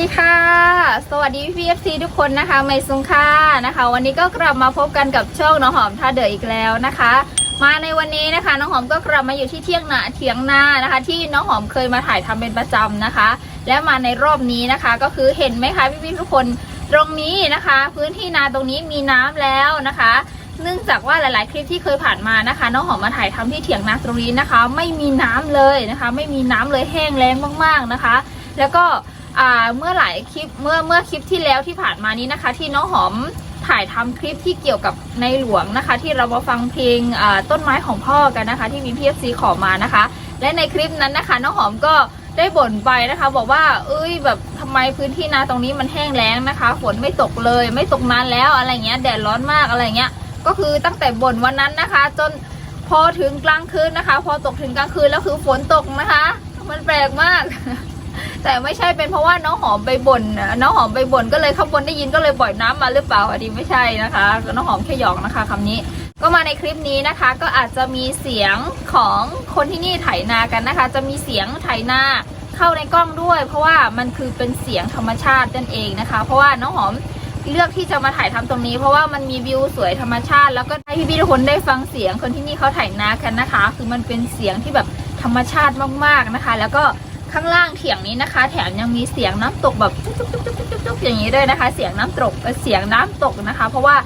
วัสดีค่ะ สวัสดีพี่เอฟซีทุกคนนะคะ ไมซุงค่ะนะคะ วันนี้ก็กลับมาพบกันกับช่องน้องหอมท่าเดืออีกแล้วนะคะ มาในวันนี้นะคะ น้องหอมก็กลับมาอยู่ที่เที่ยงนาเถียงนานะคะ ที่น้องหอมเคยมาถ่ายทำเป็นประจำนะคะ และมาในรอบนี้นะคะ ก็คือเห็นไหมคะพี่ๆทุกคนตรงนี้นะคะ พื้นที่นาตรงนี้มีน้ำแล้วนะคะเนื่องจากว่าหลาย ๆ คลิปที่เคยผ่านมานะคะ น้องหอมมาถ่ายทำที่เถียงนาตรงนี้นะคะ ไม่มีน้ำเลยนะคะ ไม่มีน้ำเลยแห้งแล้งมาก ๆ นะคะ แล้วก็ เมื่อหลายคลิปเมื่อเมื่อคลิปที่แล้วที่ผ่านมานี้นะคะ ที่น้องหอมถ่ายทำคลิปที่เกี่ยวกับในหลวงนะคะ ที่เรามาฟังเพลงต้นไม้ของพ่อกันนะคะ ที่มีพีเอฟซีขอมานะคะ และในคลิปนั้นนะคะ น้องหอมก็ได้บ่นไปนะคะ บอกว่า เอ้ยแบบทำไมพื้นที่นาตรงนี้มันแห้งแล้งนะคะ ฝนไม่ตกเลย ไม่ตกนานแล้วอะไรเงี้ยแดดร้อนมากอะไรเงี้ย ก็คือตั้งแต่บ่นวันนั้นนะคะ จนพอถึงกลางคืนนะคะ พอตกถึงกลางคืนแล้วคือฝนตกนะคะ มันแปลกมาก แต่ไม่ใช่เป็นเพราะว่าน้องหอมไปบ่นน้องหอมไปบ่นก็เลยข้างบนได้ยินก็เลยปล่อยน้ำมาหรือเปล่าอันนี้ไม่ใช่นะคะน้องหอมแค่หยอกนะคะคำนี้ ก็มาในคลิปนี้นะคะ ก็อาจจะมีเสียงของคนที่นี่ไถนากันนะคะ จะมีเสียงไถนาเข้าในกล้องด้วย เพราะว่ามันคือเป็นเสียงธรรมชาตินั่นเองนะคะ เพราะว่าน้องหอมเลือกที่จะมาถ่ายทำตรงนี้ เพราะว่ามันมีวิวสวยธรรมชาติ แล้วก็ให้พี่ๆทุกคนได้ฟังเสียงคนที่นี่เขาถ่ายนากันนะคะ คือมันเป็นเสียงที่แบบธรรมชาติมากๆนะคะ แล้วก็ ข้างล่างเถียงนี้นะคะ แถมยังมีเสียงน้ำตกแบบจุ๊บจุ๊บจุ๊บจุ๊บจุ๊บจุ๊บอย่างนี้ด้วยนะคะ เสียงน้ำตกเสียงน้ำตกนะคะ เพราะว่า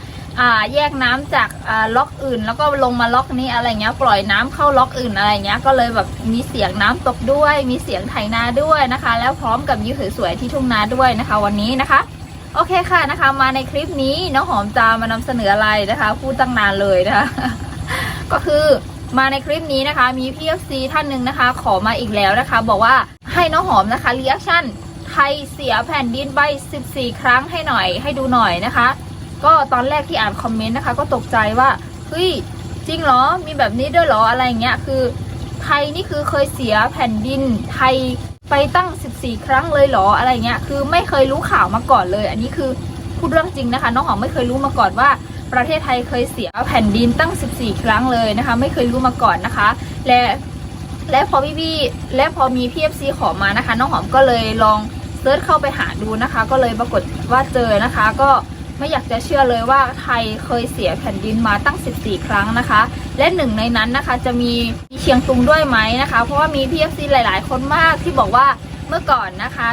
แยกน้ำจากล็อกอื่น แล้วก็ลงมาล็อกนี้อะไรเงี้ยปล่อยน้ำเข้าล็อกอื่นอะไรเงี้ยก็เลยแบบมีเสียงน้ำตกด้วย มีเสียงไถนาด้วยนะคะ แล้วพร้อมกับวิวสวยๆที่ทุ่งนาด้วยนะคะ วันนี้นะคะโอเคค่ะนะคะ มาในคลิปนี้น้องหอมจะมานำเสนออะไรนะคะ พูดตั้งนานเลยนะคะ ก็คือ มาในคลิปนี้นะคะ มีพี่เอฟซีท่านหนึ่งนะคะ ขอมาอีกแล้วนะคะ บอกว่าให้น้องหอมนะคะรีแอคชั่นไทยเสียแผ่นดินไป 14 ครั้งให้หน่อย ให้ดูหน่อยนะคะ ก็ตอนแรกที่อ่านคอมเมนต์นะคะ ก็ตกใจว่าเฮ้ยจริงเหรอมีแบบนี้ด้วยเหรออะไรเงี้ยคือ ไทยนี่คือเคยเสียแผ่นดินไทยไปตั้ง 14 ครั้งเลยเหรออะไรเงี้ยคือไม่เคยรู้ข่าวมาก่อนเลย อันนี้คือพูดเรื่องจริงนะคะ น้องหอมไม่เคยรู้มาก่อนว่า ประเทศไทยเคยเสียแผ่นดินตั้ง 14 ครั้งเลยนะคะ ไม่เคยรู้มาก่อนนะคะ และและพอพี่พี่ๆและพอมีพีเอฟซีขอมานะคะ น้องหอมก็เลยลองเซิร์ชเข้าไปหาดูนะคะ ก็เลยปรากฏว่าเจอนะคะ ก็ไม่อยากจะเชื่อเลยว่าไทยเคยเสียแผ่นดินมาตั้ง 14 ครั้งนะคะ และหนึ่งในนั้นนะคะจะมีมีเชียงตุงด้วยไหมนะคะ เพราะว่ามีพีเอฟซีหลาย ๆ คนมากที่บอกว่าเมื่อก่อนนะคะ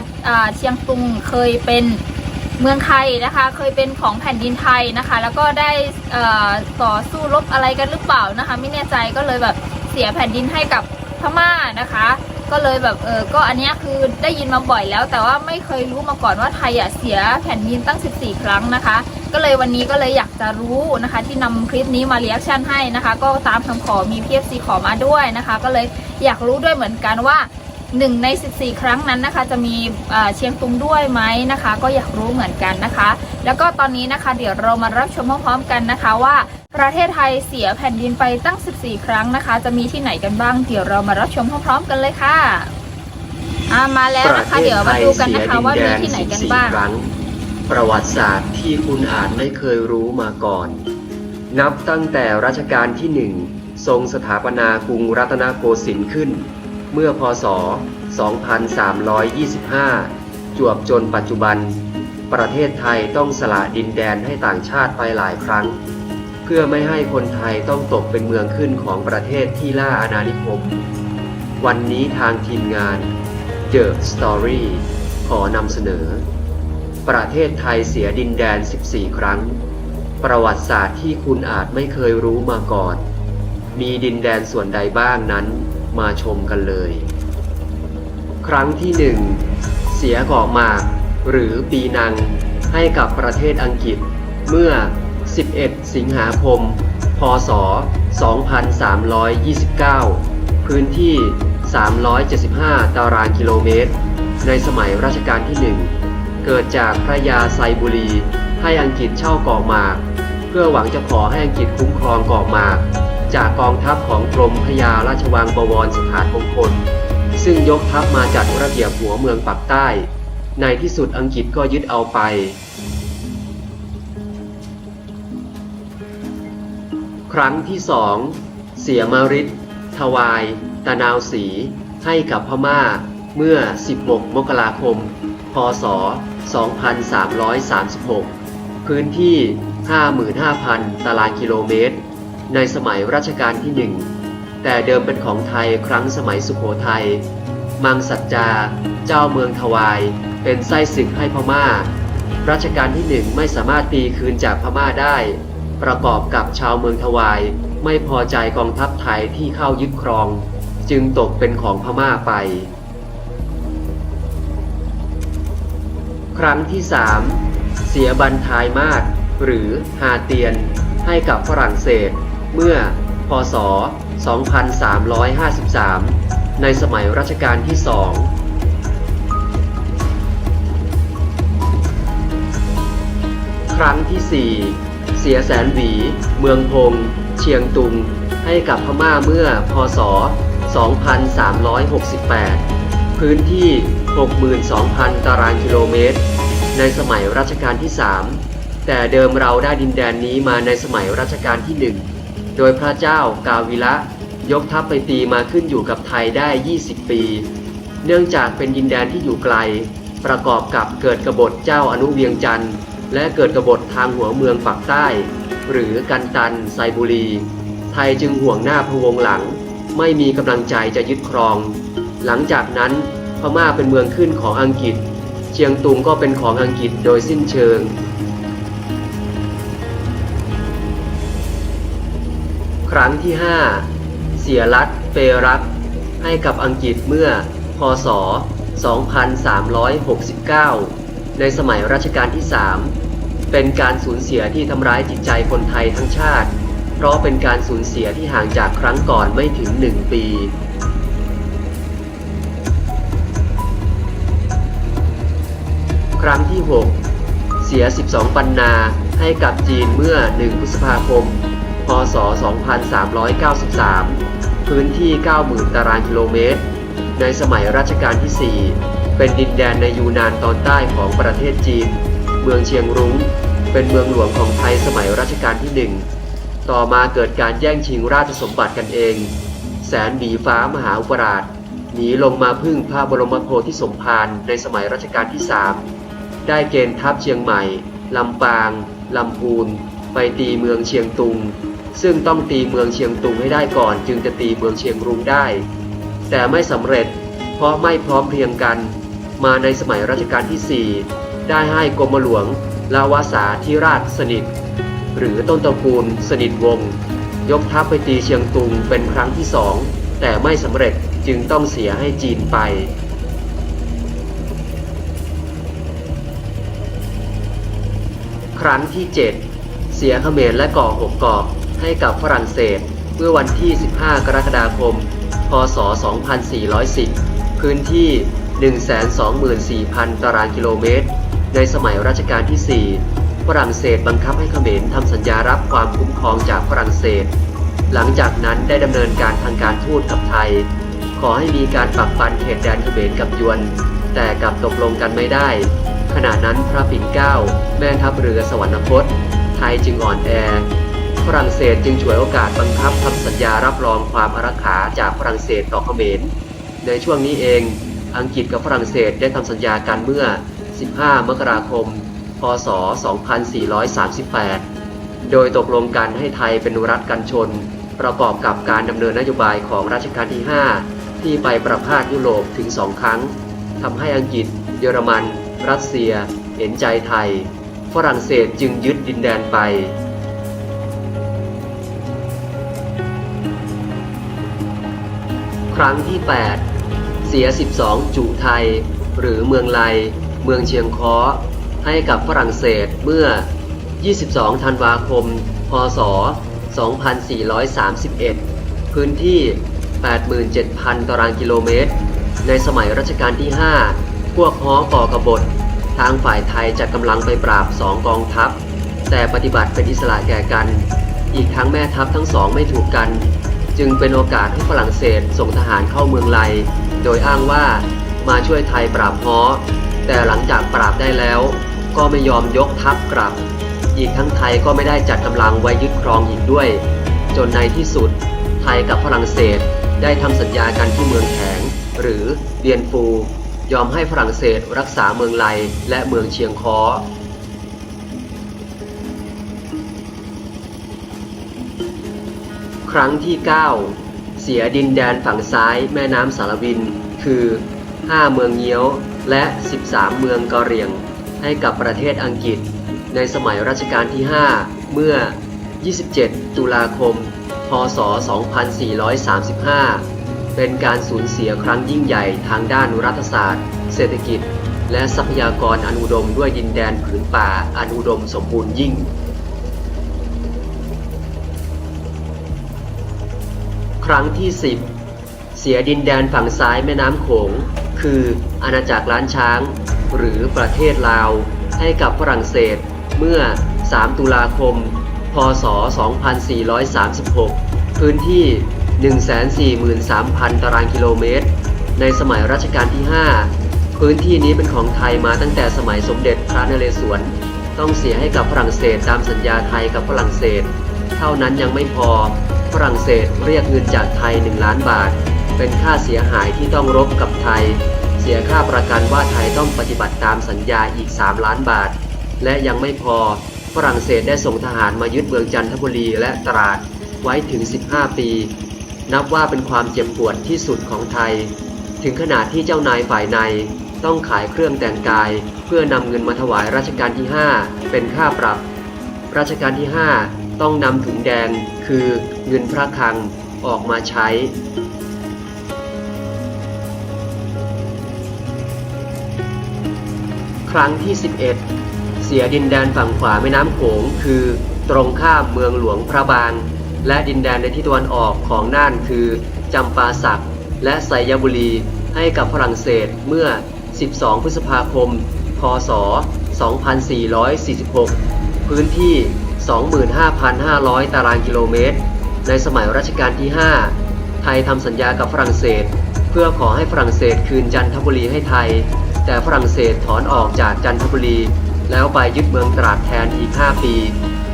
เชียงตุงเคยเป็น เมืองไทยนะคะ เคยเป็นของแผ่นดินไทยนะคะ แล้วก็ได้ต่อสู้รบอะไรกันหรือเปล่านะคะ ไม่แน่ใจก็เลยแบบเสียแผ่นดินให้กับพม่านะคะ ก็เลยแบบเออก็อันนี้คือได้ยินมาบ่อยแล้ว แต่ว่าไม่เคยรู้มาก่อนว่าไทยอะเสียแผ่นดินตั้ง 14 ครั้งนะคะ ก็เลยวันนี้ก็เลยอยากจะรู้นะคะ ที่นำคลิปนี้มาเรีแอคชั่นให้นะคะ ก็ตามคำขอมี PFC ขอมาด้วยนะคะ ก็เลยอยากรู้ด้วยเหมือนกันว่า หนึ่งใน 14 ครั้งนั้นนะคะ จะมีเอ่อเชียงตุงด้วยไหมนะคะ ก็อยากรู้เหมือนกันนะคะ แล้วก็ตอนนี้นะคะ เดี๋ยวเรามารับชมพร้อมๆกันนะคะว่าประเทศไทยเสียแผ่นดินไปตั้ง 14 ครั้งนะคะ จะมีที่ไหนกันบ้าง เดี๋ยวเรามารับชมพร้อมๆกันเลยค่ะอ่ามาแล้วนะคะ เดี๋ยวมาดูกันนะคะว่ามีที่ไหนกันบ้างครั้งประวัติศาสตร์ที่คุณอาจไม่เคยรู้มาก่อน นับตั้งแต่รัชกาลที่หนึ่งทรงสถาปนากรุงรัตนโกสินทร์ขึ้น เมื่อพศ 2325 จวบจนปัจจุบัน ประเทศไทยต้องสละดินแดนให้ต่างชาติไปหลายครั้ง เพื่อไม่ให้คนไทยต้องตกเป็นเมืองขึ้นของประเทศที่ล่าอาณานิคม วันนี้ทางทีมงาน The Story ขอนำเสนอ ประเทศไทยเสียดินแดน 14 ครั้ง ประวัติศาสตร์ที่คุณอาจไม่เคยรู้มาก่อน มีดินแดนส่วนใดบ้างนั้น มาชมกันเลย ครั้งที่หนึ่งเสียเกาะหมากหรือปีนังให้กับประเทศอังกฤษเมื่อ 11 สิงหาคม พศ 2329 พื้นที่ 375 ตารางกิโลเมตร ในสมัยรัชกาลที่หนึ่งเกิดจากพระยาไซบุรี ให้อังกฤษเช่าเกาะหมาก เพื่อหวังจะขอให้อังกฤษคุ้มครองเกาะหมาก จากกองทัพของกรมพยาราชวังบวรสถานมงคล ซึ่งยกทัพมาจัดระเบียบหัวเมืองปักใต้ ในที่สุดอังกฤษก็ยึดเอาไป ครั้งที่สองเสียมาริดทวาย ตะนาวสี ให้กับพม่าเมื่อ 16 มกราคม พศ 2336 พื้นที่ 55,000 ตารางกิโลเมตร ในสมัยรัชกาลที่1แต่เดิมเป็นของไทยครั้งสมัยสุโขทัย มังสัจจา เจ้าเมืองทวาย เป็นไส้ศึกให้พม่า รัชกาลที่หนึ่งไม่สามารถตีคืนจากพม่าได้ ประกอบกับชาวเมืองทวายไม่พอใจกองทัพไทยที่เข้ายึดครอง จึงตกเป็นของพม่าไป ครั้งที่สามเสียบันทายมาศหรือฮาเตียนให้กับฝรั่งเศส เมื่อ พศ 2353 ในสมัยรัชกาลที่สองครั้งที่ 4 เสียแสนหวี เมืองพง เชียงตุง ให้กับพม่าเมื่อ พศ 2368 พื้นที่ 62,000 ตารางกิโลเมตร ในสมัยรัชกาลที่ 3 แต่เดิมเราได้ดินแดนนี้มาในสมัยรัชกาลที่ 1 โดยพระเจ้ากาวิละยกทัพไปตีมาขึ้นอยู่กับไทยได้ 20 ปี เนื่องจากเป็นดินแดนที่อยู่ไกล ประกอบกับเกิดกบฏเจ้าอนุเวียงจันทร์ และเกิดกบฏทางหัวเมืองปักใต้ หรือกันตันไซบุรี ไทยจึงห่วงหน้าพะวงหลัง ไม่มีกำลังใจจะยึดครอง หลังจากนั้นพม่าเป็นเมืองขึ้นของอังกฤษ เชียงตุงก็เป็นของอังกฤษโดยสิ้นเชิง ครั้งที่ 5 เสียรัฐเปรัก ให้กับอังกฤษเมื่อ พศ 2369 ในสมัยรัชกาลที่ 3 เป็นการสูญเสียที่ทำร้ายจิตใจคนไทยทั้งชาติ เพราะเป็นการสูญเสียที่ห่างจากครั้งก่อนไม่ถึง 1 ปีครั้งที่ 6 เสีย 12 ปันนาให้กับจีนเมื่อ 1 พฤษภาคม พศ 2393 พื้นที่ 90,000 ตารางกิโลเมตร ในสมัยรัชกาลที่ 4 เป็นดินแดนในยูนานตอนใต้ของประเทศจีน เมืองเชียงรุง้ง เป็นเมืองหลวงของไทยสมัยรัชกาลที่ 1 ต่อมาเกิดการแย่งชิงราชสมบัติกันเอง แสนบีฟ้ามหาอุปราชหนีลงมาพึ่งพระบรมโพธิสมภารในสมัยรัชกาลที่ 3 ได้เกณฑ์ทัพเชียงใหม่ ลำปาง ลำพูน ไปตีเมืองเชียงตุง ซึ่งต้องตีเมืองเชียงตุงให้ได้ก่อน จึงจะตีเมืองเชียงรุ้งได้ แต่ไม่สำเร็จเพราะไม่พร้อมเพรียงกัน มาในสมัยรัชกาลที่ 4 ได้ให้กรมหลวงลาวาสาธิราชสนิท หรือต้นตระกูลสนิทวงศ์ยกทัพไปตีเชียงตุงเป็นครั้งที่สองแต่ไม่สำเร็จจึงต้องเสียให้จีนไปครั้งที่ 7 เสียเขมรและก่อหกกอก ให้กับฝรั่งเศส เมื่อวันที่ 15 กรกฎาคม พศ 2410 พื้นที่ 124,000 ตารางกิโลเมตร ในสมัยรัชกาลที่ 4 ฝรั่งเศสบังคับให้เขมรทำสัญญารับความคุ้มครองจากฝรั่งเศส หลังจากนั้นได้ดำเนินการทางการทูตกับไทย ขอให้มีการปักปันเขตแดนเขมรกับยวน แต่กลับตกลงกันไม่ได้ ขณะนั้นพระปิ่นเกล้าแม่ทัพเรือสวรรคตไทยจึงอ่อนแอ ฝรั่งเศสจึงฉวยโอกาสบังคับทำสัญญารับรองความอารักขาจากฝรั่งเศสต่อเขมร ในช่วงนี้เอง อังกฤษกับฝรั่งเศสได้ทำสัญญากันเมื่อ 15 มกราคม พศ 2438 โดยตกลงกันให้ไทยเป็นรัฐกันชน ประกอบกับการดำเนินนโยบายของรัชกาลที่ 5 ที่ไปประพาสยุโรปถึงสองครั้งทำให้อังกฤษ เยอรมัน รัสเซีย เห็นใจไทย ฝรั่งเศสจึงยึดดินแดนไป รั้งที่ 8 เสีย 12 จุไทย หรือเมืองไล เมืองเชียงคอให้กับฝรั่งเศสเมื่อ 22 ธันวาคม พศ 2431 พื้นที่ 87,000 ตารางกิโลเมตร ในสมัยรัชกาลที่ 5 พวกฮ้อก่อกบฏ ทางฝ่ายไทยจัดกำลังไปปราบสองกองทัพ แต่ปฏิบัติเป็นอิสระแก่กัน อีกทั้งแม่ทัพทั้งสองไม่ถูกกัน จึงเป็นโอกาสให้ฝรั่งเศสส่งทหารเข้าเมืองไลโดยอ้างว่ามาช่วยไทยปราบฮ้อแต่หลังจากปราบได้แล้ว ก็ไม่ยอมยกทัพกลับ อีกทั้งไทยก็ไม่ได้จัดกำลังไว้ยึดครองอีกด้วย จนในที่สุด ไทยกับฝรั่งเศสได้ทำสัญญากันที่เมืองแขงหรือเบียนฟู ยอมให้ฝรั่งเศสรักษาเมืองไลและเมืองเชียงคอ ครั้งที่ 9 เสียดินแดนฝั่งซ้ายแม่น้ำสารวิน คือ 5 เมืองเงี้ยวและ 13 เมืองกะเหรี่ยง ให้กับประเทศอังกฤษ ในสมัยรัชกาลที่ 5 เมื่อ 27 ตุลาคม พศ 2435 เป็นการสูญเสียครั้งยิ่งใหญ่ทางด้านรัฐศาสตร์ เศรษฐกิจ และทรัพยากรอันอุดมด้วยดินแดนผืนป่าอันอุดมสมบูรณ์ยิ่ง รั้งที่ 10 เสียดินแดนฝั่งซ้ายแม่น้ำโขง คืออาณาจักรล้านช้าง หรือประเทศลาว ให้กับฝรั่งเศสเมื่อ 3 ตุลาคม พศ 2436 พื้นที่ 143,000 ตารางกิโลเมตร ในสมัยรัชกาลที่ 5 พื้นที่นี้เป็นของไทยมาตั้งแต่สมัยสมเด็จพระนเรศวร ต้องเสียให้กับฝรั่งเศสตามสัญญาไทยกับฝรั่งเศส เท่านั้นยังไม่พอ ฝรั่งเศสเรียกเงินจากไทย 1 ล้านบาท เป็นค่าเสียหายที่ต้องรบกับไทย เสียค่าประกันว่าไทยต้องปฏิบัติตามสัญญาอีก 3 ล้านบาท และยังไม่พอฝรั่งเศสได้ส่งทหารมายึดเมืองจันทบุรีและตราดไว้ถึง 15 ปี นับว่าเป็นความเจ็บปวดที่สุดของไทย ถึงขนาดที่เจ้านายฝ่ายในต้องขายเครื่องแต่งกาย เพื่อนำเงินมาถวายรัชกาลที่ 5 เป็นค่าปรับรัชกาลที่ 5 ต้องนำถุงแดงคือเงินพระคลังออกมาใช้ ครั้งที่ 11 เสียดินแดนฝั่งขวาแม่น้ำโขงคือตรงข้ามเมืองหลวงพระบาง และดินแดนในทิศตะวันออกของน่านคือจำปาสักและไซยบุรีให้กับฝรั่งเศสเมื่อ 12 พฤษภาคม พศ 2446 พื้นที่ 25,500 ตารางกิโลเมตร ในสมัยรัชกาลที่ 5 ไทยทำสัญญากับฝรั่งเศส เพื่อขอให้ฝรั่งเศสคืนจันทบุรีให้ไทย แต่ฝรั่งเศสถอนออกจากจันทบุรี แล้วไปยึดเมืองตราดแทนอีก 5 ปี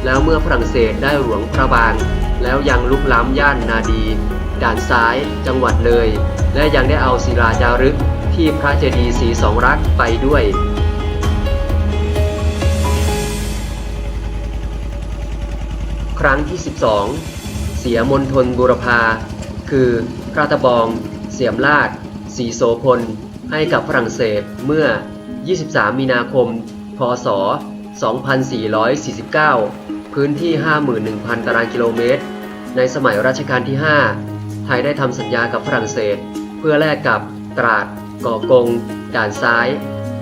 แล้วเมื่อฝรั่งเศสได้หลวงพระบาง แล้วยังลุกล้ำย่านนาดี ด่านซ้าย จังหวัดเลย และยังได้เอาศิลาจารึกที่พระเจดีย์ศรีสองรักไปด้วย ครั้งที่ 12 เสียมณฑลบุรพา คือพระตะบอง เสียมลาด สีโสพล ให้กับฝรั่งเศสเมื่อ 23 มีนาคม พศ 2449 พื้นที่ 51,000 ตารางกิโลเมตร ในสมัยรัชกาลที่ 5 ไทยได้ทำสัญญากับฝรั่งเศส เพื่อแลกกับตราดก่อกง ด่านซ้าย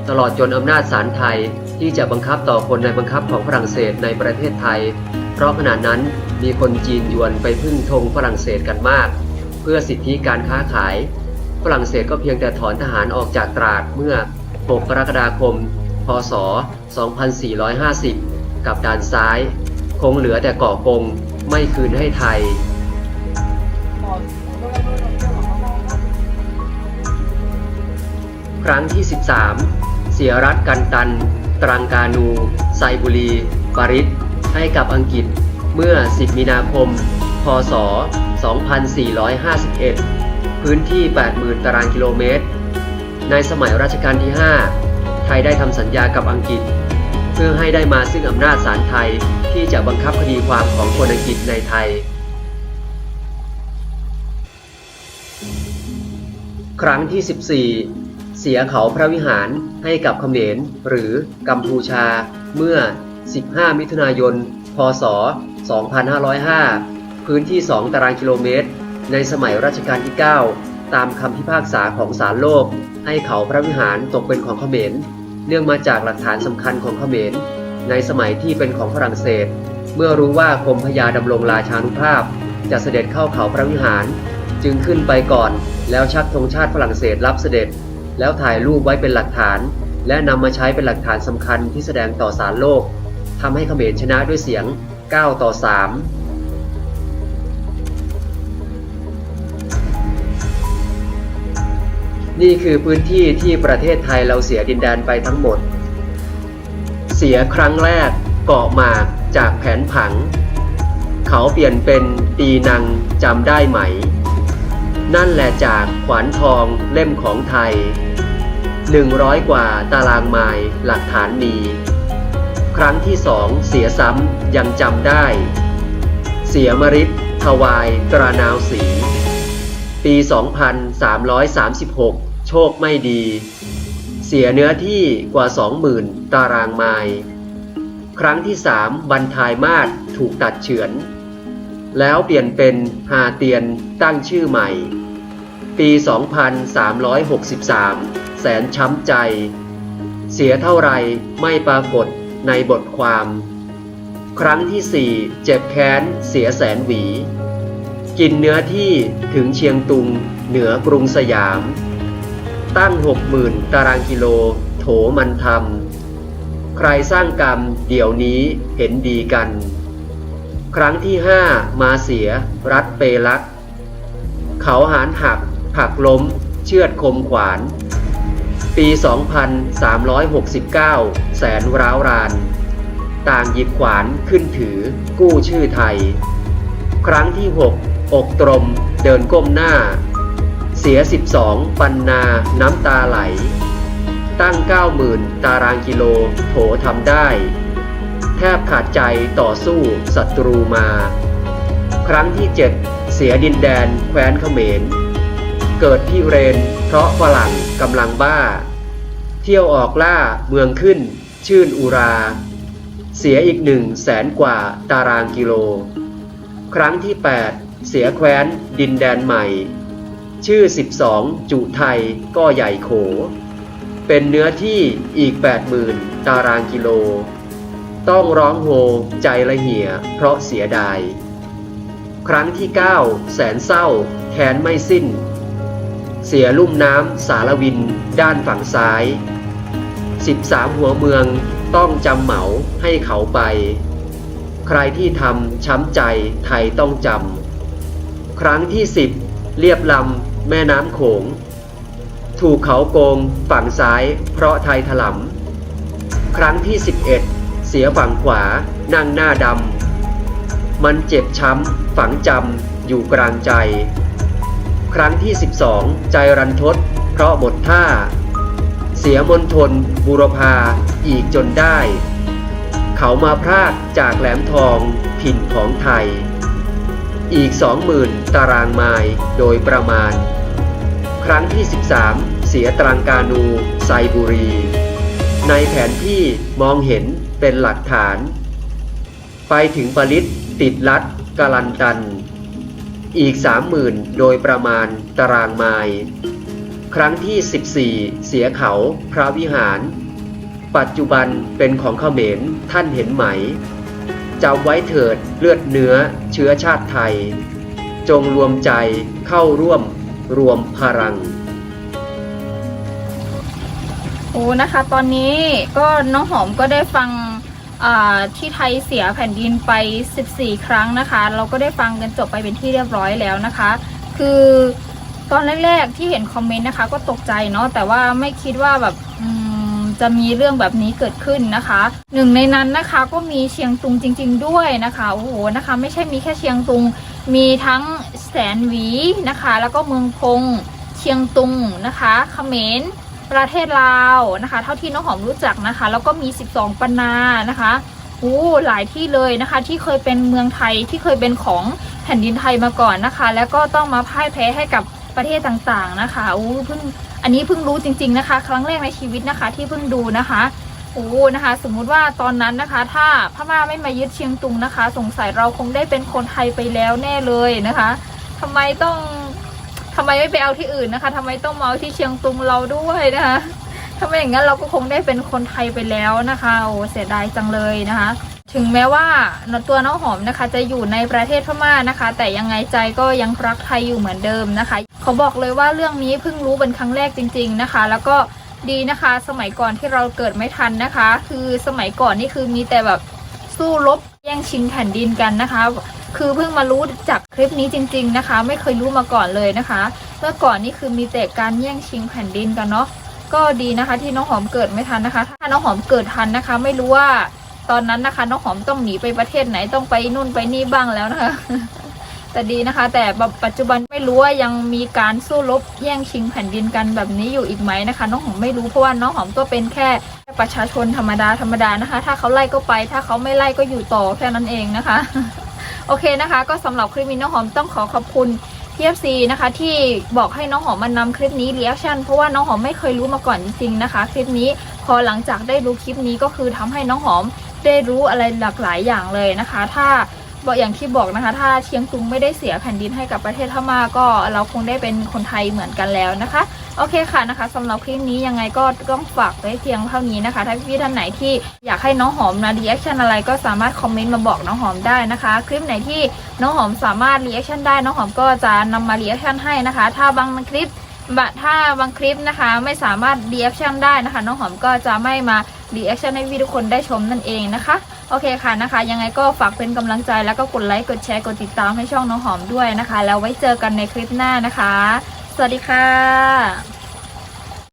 ตลอดจนอำนาจศาลไทยที่จะบังคับต่อคนในบังคับของฝรั่งเศสในประเทศไทย เพราะขณะนั้นมีคนจีนยวนไปพึ่งธงฝรั่งเศสกันมาก เพื่อสิทธิการค้าขาย ฝรั่งเศสก็เพียงแต่ถอนทหารออกจากตราดเมื่อ 6 กรกฎาคม พศ 2450 กับด่านซ้าย คงเหลือแต่เกาะกงไม่คืนให้ไทยครั้งที่ 13 เสียรัฐกันตัน ตรังกานู ไซบุรี ปาริส ให้กับอังกฤษเมื่อ 10 มีนาคม พศ 2451 พื้นที่ 80,000 ตารางกิโลเมตร ในสมัยรัชกาลที่ 5 ไทยได้ทำสัญญากับอังกฤษ เพื่อให้ได้มาซึ่งอำนาจศาลไทยที่จะบังคับคดีความของคนอังกฤษในไทย ครั้งที่ 14เสียเขาพระวิหารให้กับเขมรหรือกัมพูชาเมื่อ 15 มิถุนายน พศ 2505 พื้นที่ 2 ตารางกิโลเมตร ในสมัยรัชกาลที่ 9 ตามคำพิพากษาของศาลโลก ให้เขาพระวิหารตกเป็นของเขมร เนื่องมาจากหลักฐานสำคัญของเขมร ในสมัยที่เป็นของฝรั่งเศส เมื่อรู้ว่ากรมพยาดำรงราชานุภาพ จะเสด็จเข้าเขาพระวิหาร จึงขึ้นไปก่อน แล้วชักธงชาติฝรั่งเศสรับเสด็จ แล้วถ่ายรูปไว้เป็นหลักฐานและนำมาใช้เป็นหลักฐานสำคัญที่แสดงต่อสารโลก ทำให้เขมรชนะด้วยเสียง 9 ต่อ 3นี่คือพื้นที่ที่ประเทศไทยเราเสียดินแดนไปทั้งหมด เสียครั้งแรกเกาะหมากจากแผนผัง เขาเปลี่ยนเป็นตีนังจำได้ไหม นั่นแหละจากขวานทองเล่มของไทย 100 กว่าตารางไมล์หลักฐานมี ครั้งที่สองเสียซ้ำยังจำได้ เสียมริดทวายตรานาวสีปี 2336 โชคไม่ดี เสียเนื้อที่กว่า 20,000 ตารางไมล์ครั้งที่สามบันทายมาศถูกตัดเฉือน แล้วเปลี่ยนเป็นฮาเตียนตั้งชื่อใหม่ ปี 2363 แสนช้ำใจ เสียเท่าไรไม่ปรากฏ ในบทความ ครั้งที่สี่เจ็บแค้น เสียแสนหวี กินเนื้อที่ถึงเชียงตุง เหนือกรุงสยาม ตั้งหกหมื่นตารางกิโล โถมันทำใครสร้างกรรมเดี๋ยวนี้เห็นดีกัน ครั้งที่ห้ามาเสีย รัฐเปลัก เขาหานหัก ผักล้ม เชือดคมขวาน ปี 2369 แสนร้าวราน ต่างหยิบขวานขึ้นถือกู้ชื่อไทย ครั้งที่ 6 อกตรมเดินก้มหน้า เสีย 12 ปันนาน้ำตาไหล ตั้ง 90,000 ตารางกิโลโถทำได้ แทบขาดใจต่อสู้ศัตรูมา ครั้งที่ 7 เสียดินแดนแคว้นเขมร เกิดที่เรน เพราะฝรั่งกำลังบ้า เที่ยวออกล่าเมืองขึ้น ชื่นอุรา เสียอีกหนึ่งแสนกว่าตารางกิโล ครั้งที่ 8 เสียแคว้นดินแดนใหม่ ชื่อ 12 จุไทยก็ใหญ่โข เป็นเนื้อที่อีก 80,000 ตารางกิโล ต้องร้องโฮใจละเหี่ยเพราะเสียดายครั้งที่ 9 แสนเศร้าแค้นไม่สิ้น เสียลุ่มน้ำสารวิน ด้านฝั่งซ้าย 13 หัวเมืองต้องจำเหมาให้เขาไป ใครที่ทำช้ำใจไทยต้องจำ ครั้งที่ 10 เรียบลำแม่น้ำโขง ถูกเขาโกงฝั่งซ้ายเพราะไทยถลำ ครั้งที่ 11 เสียฝั่งขวานั่งหน้าดำ มันเจ็บช้ำฝังจำอยู่กลางใจ ครั้งที่ 12 ใจรันทด เพราะหมดท่า เสียมนทน บุรพาอีกจนได้ เขามาพรากจากแหลมทองถิ่นของไทย อีก 20,000 ตารางไมล์โดยประมาณ ครั้งที่ 13 เสียตรังกานูไซบุรี ในแผนที่มองเห็นเป็นหลักฐาน ไปถึงปริตติดลัดกาลันตัน อีก 30,000 โดยประมาณตารางไมล์ ครั้งที่ 14 เสียเขาพระวิหาร ปัจจุบันเป็นของเขมรท่านเห็นไหมจำไว้เถิดเลือดเนื้อเชื้อชาติไทย จงรวมใจเข้าร่วมรวมพลังโอ้นะคะ ตอนนี้ก็น้องหอมก็ได้ฟัง ที่ไทยเสียแผ่นดินไป 14 ครั้งนะคะ เราก็ได้ฟังกันจบไปเป็นที่เรียบร้อยแล้วนะคะ คือตอนแรกๆที่เห็นคอมเมนต์นะคะ ก็ตกใจเนาะแต่ว่าไม่คิดว่าแบบจะมีเรื่องแบบนี้เกิดขึ้นนะคะหนึ่งในนั้นนะคะก็มีเชียงตุงจริง ๆ ด้วยนะคะโอ้โหนะคะ ไม่ใช่มีแค่เชียงตุง มีทั้งแสนหวีนะคะ แล้วก็เมืองพงเชียงตุงนะคะเขมร ประเทศลาวนะคะ เท่าที่น้องหอมรู้จักนะคะ แล้วก็มี 12 ปันนานะคะโอ้หลายที่เลยนะคะ ที่เคยเป็นเมืองไทยที่เคยเป็นของแผ่นดินไทยมาก่อนนะคะ แล้วก็ต้องมาพ่ายแพ้ให้กับประเทศต่างๆนะคะโอ้เพิ่งอันนี้เพิ่งรู้จริง ๆนะคะ ครั้งแรกในชีวิตนะคะ ที่เพิ่งดูนะคะโอ้นะคะ สมมุติว่าตอนนั้นนะคะ ถ้าพม่าไม่มายึดเชียงตุงนะคะ สงสัยเราคงได้เป็นคนไทยไปแล้วแน่เลยนะคะทำไมต้อง ทำไมไม่ไปเอาที่อื่นนะคะทำไมต้องมาเอาที่เชียงตุงเราด้วยนะคะถ้าไม่อย่างนั้นเราก็คงได้เป็นคนไทยไปแล้วนะคะโอ้เสียดายจังเลยนะคะ ถึงแม้ว่าตัวน้องหอมนะคะ จะอยู่ในประเทศพม่านะคะ แต่ยังไงใจก็ยังรักไทยอยู่เหมือนเดิมนะคะเขาบอกเลยว่าเรื่องนี้เพิ่งรู้เป็นครั้งแรกจริง ๆนะคะ แล้วก็ดีนะคะ สมัยก่อนที่เราเกิดไม่ทันนะคะ คือสมัยก่อนนี่คือมีแต่แบบสู้รบแย่งชิงแผ่นดินกันนะคะ คือเพิ่งมารู้จากคลิปนี้จริง ๆนะคะ ไม่เคยรู้มาก่อนเลยนะคะ เมื่อก่อนนี่คือมีแต่การแย่งชิงแผ่นดินกันเนาะก็ดีนะคะที่น้องหอมเกิดไม่ทันนะคะ ถ้าน้องหอมเกิดทันนะคะ ไม่รู้ว่าตอนนั้นนะคะ น้องหอมต้องหนีไปประเทศไหนต้องไปนู่นไปนี่บ้างแล้วนะคะ แต่ดีนะคะ แต่ปัจจุบันไม่รู้ว่ายังมีการสู้รบแย่งชิงแผ่นดินกันแบบนี้อยู่อีกไหมนะคะ น้องหอมไม่รู้เพราะว่าน้องหอมก็เป็นแค่ประชาชนธรรมดาธรรมดานะคะ ถ้าเขาไล่ก็ไป ถ้าเขาไม่ไล่ก็อยู่ต่อแค่นั้นเองนะคะ โอเคนะคะ ก็สำหรับคลิปนี้น้องหอมต้องขอขอบคุณทีฟซีนะคะ ที่บอกให้น้องหอมมานำคลิปนี้รีแอคชั่นเพราะว่าน้องหอมไม่เคยรู้มาก่อนจริงๆนะคะ คลิปนี้พอหลังจากได้รู้คลิปนี้ก็คือทำให้น้องหอมได้รู้อะไรหลากหลายอย่างเลยนะคะ ถ้า บอกอย่างที่บอกนะคะ ถ้าเชียงตุงไม่ได้เสียแผ่นดินให้กับประเทศพม่าก็เราคงได้เป็นคนไทยเหมือนกันแล้วนะคะ โอเคค่ะนะคะสำหรับคลิปนี้ยังไงก็ต้องฝากไว้เพียงเท่านี้นะคะ ถ้าพี่ๆท่านไหนที่อยากให้น้องหอมนะรีแอคชั่นอะไรก็สามารถคอมเมนต์มาบอกน้องหอมได้นะคะ คลิปไหนที่น้องหอมสามารถรีแอคชั่นได้น้องหอมก็จะนำมารีแอคชั่นให้นะคะ ถ้าบางคลิปบะถ้าบางคลิปนะคะไม่สามารถรีแอคชั่นได้นะคะ น้องหอมก็จะไม่มารีแอคชั่นให้พี่ทุกคนได้ชมนั่นเองนะคะ โอเคค่ะนะคะ ยังไงก็ฝากเป็นกำลังใจแล้วก็กดไลค์กดแชร์กดติดตามให้ช่องน้องหอมด้วยนะคะ แล้วไว้เจอกันในคลิปหน้านะคะ สวัสดีค่ะ